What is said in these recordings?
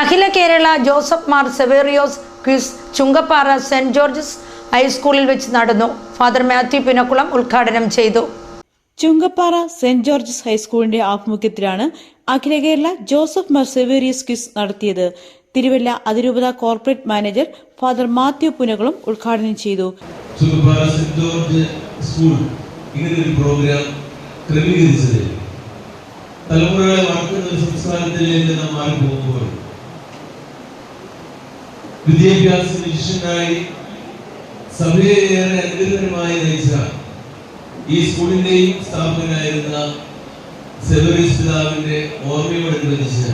അഖില Kerala Joseph Mar Severios quiz Chunkappara saint George's ഹൈസ്കൂളിൽ വെച്ച് നടന്നു. ഫാദർ മാത്യു പിനക്കുളം ഉദ്ഘാടനം ചെയ്തു. ചുങ്കപ്പാറ സെന്റ് ജോർജസ് ഹൈസ്കൂളിന്റെ ആഭിമുഖ്യത്തിലാണ് അഖില കേരള ജോസഫ് മാർ സെവേറിയസ് ക്വിസ് നടത്തിയത്. തിരുവല്ല അതിരൂപത കോർപ്പറേറ്റ് മാനേജർ ഫാദർ മാത്യു പുനകളും ഉദ്ഘാടനം ചെയ്തു. സ്കൂൾ ഇങ്ങനൊരു പ്രോഗ്രാം ക്രമീകരിച്ചത്. തലമുറകളെ വളർത്തുന്ന ഒരു സംസ്ഥാനത്തിലേക്ക് നാം മാറി പോകുമ്പോൾ വിദ്യാഭ്യാസ മിഷനായി സഭയെ ഏറെ അനുഗ്രഹകരമായി നയിച്ച ഈ സ്കൂളിന്റെയും സ്ഥാപകനായിരുന്ന സെവറിസ് പിതാവിന്റെ ഓർമ്മയോടനുബന്ധിച്ച്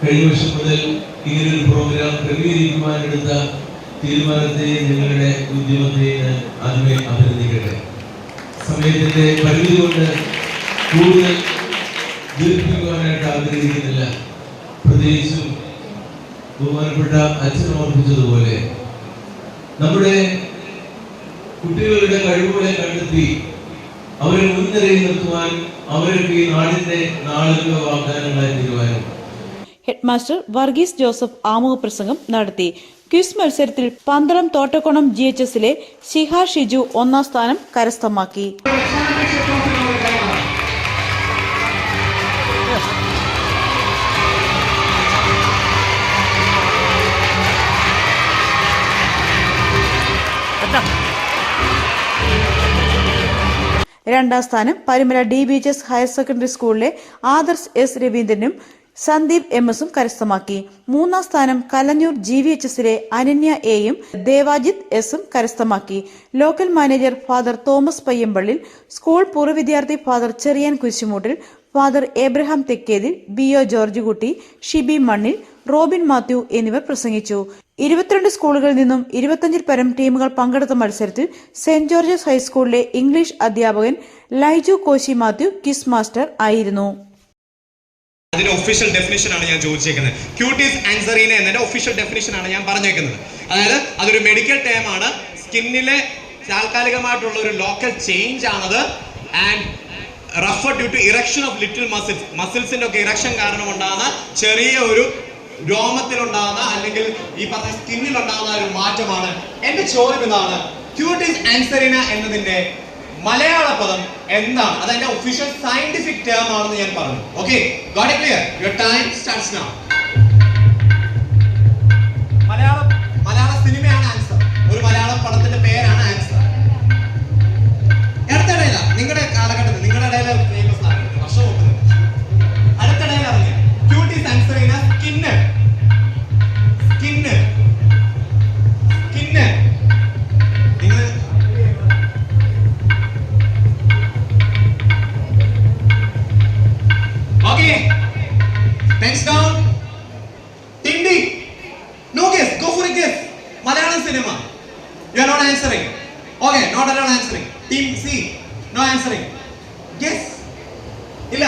കഴിഞ്ഞ വർഷം മുതൽ ഇങ്ങനൊരു പ്രോഗ്രാം ക്രമീകരിക്കുവാനെടുത്ത തീരുമാനത്തെ നിങ്ങളുടെ ഉദ്യമത്തെ ഞാൻ ആദ്യമേ അഭിനന്ദിക്കട്ടെ. സമയത്തിന്റെ പരിധി കൊണ്ട് കൂടുതൽ ദീർഘിക്കുവാനായിട്ട് ആഗ്രഹിക്കുന്നില്ല. പ്രത്യേകിച്ചും ബഹുമാനപ്പെട്ട അച്ഛൻ ഓർമ്മിച്ചതുപോലെ നമ്മുടെ കുട്ടികളുടെ കഴിവുകളെ കണ്ടെത്തി അവരെ മുൻനിരയിൽ നിർത്തുവാൻ അവർക്ക് ഈ നാടിന്റെ നാളുകളുടെ വാഗ്ദാനങ്ങളായി തീരുവാനും. ഹെഡ്മാസ്റ്റർ വർഗീസ് ജോസഫ് ആമുഖ പ്രസംഗം നടത്തി. ക്വിസ് മത്സരത്തിൽ പന്തളം തോട്ടക്കുളം ജി എച്ച് എസിലെ ശിഹ ഷിജു ഒന്നാം സ്ഥാനം കരസ്ഥമാക്കി. രണ്ടാം സ്ഥാനം Parumala D B H S higher secondary സ്കൂളിലെ ആദർശ് എസ് രവീന്ദ്രനും സന്ദീപ് എം എസും കരസ്ഥമാക്കി. മൂന്നാം സ്ഥാനം കലഞ്ഞൂർ ജി വി എച്ച് എസിലെ അനന്യ എയും ദേവാജിത്ത് എസും കരസ്ഥമാക്കി. Local manager father Thomas Payyampallil school പൂർവ വിദ്യാർത്ഥി father Cheriyan Kurisumoottil father Abraham Thekkethil B O George Kutty Shibi Mannil Robin Mathew എന്നിവർ പ്രസംഗിച്ചു. ഇരുപത്തിരണ്ട് സ്കൂളുകളിൽ നിന്നും ഇരുപത്തഞ്ചിൽ പരം ടീമുകൾ പങ്കെടുത്ത മത്സരത്തിൽ സെന്റ് ജോർജസ് ഹൈസ്കൂളിലെ ഇംഗ്ലീഷ് അധ്യാപകൻ ലൈജു കോശി മാത്യു കിസ് മാസ്റ്റർ ആയിരുന്നു. അതിന്റെ ഒഫീഷ്യൽ ഡെഫിനിഷൻ ആണ് ഞാൻ ചോദിച്ചേക്കുന്നത്. ക്യൂട്ടീസ് ആൻസറീന എന്നതിന്റെ ഒഫീഷ്യൽ ഡെഫിനിഷൻ ആണ് ഞാൻ പറഞ്ഞേക്കുന്നത്. അതായത് അതൊരു മെഡിക്കൽ ടേം ആണ്. സ്കിന്നിലെ താൽക്കാലികമായിട്ടുള്ള ഒരു ലോക്കൽ ചേഞ്ച് ആണത്. And refer due to erection of little muscles മസിൽസിന്റെ ഒക്കെ ഇറക്ഷൻ കാരണം ഉണ്ടാകുന്ന ചെറിയ ഒരു രോമത്തിലുണ്ടാകുന്ന അല്ലെങ്കിൽ ഈ പറഞ്ഞ സ്കിന്നിൽ ഉണ്ടാകുന്ന ഒരു മാറ്റമാണ്. എന്റെ ചോദ്യം ഇതാണ് ക്യൂട്ടിസ് ആൻസറിന എന്നതിന്റെ മലയാള പദം എന്താണ്? അത് അതിന്റെ ഒഫീഷ്യൽ സയന്റിഫിക് ടേം ആണെന്ന് ഞാൻ പറഞ്ഞു. Okay got it clear your time starts now മലയാള മലയാള സിനിമയാണ് Thanks down. Tindi. No guess. Go for a guess. Malayalam cinema. You are not answering. Okay, not at all answering. Team C. No answering. Guess. ഇല്ല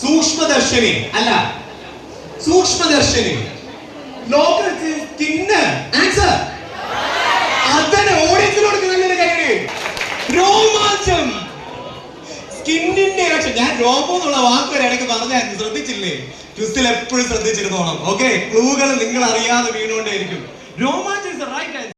സൂക്ഷ്മദർശിനി അല്ല Sookshmadarshini local സ്കിന്നിന്റെ election ഞാൻ രോഗം എന്നുള്ള വാക്ക് വരെ ഇടയ്ക്ക് പറഞ്ഞായിരുന്നു ശ്രദ്ധിച്ചില്ലേ? ക്വിസ്റ്റിൽ എപ്പോഴും ശ്രദ്ധിച്ചിരുന്നോണം. ഓക്കെ ക്ലൂകൾ നിങ്ങൾ അറിയാതെ വീണുകൊണ്ടേയിരിക്കും. രോമാഞ്ചം റൈറ്റ്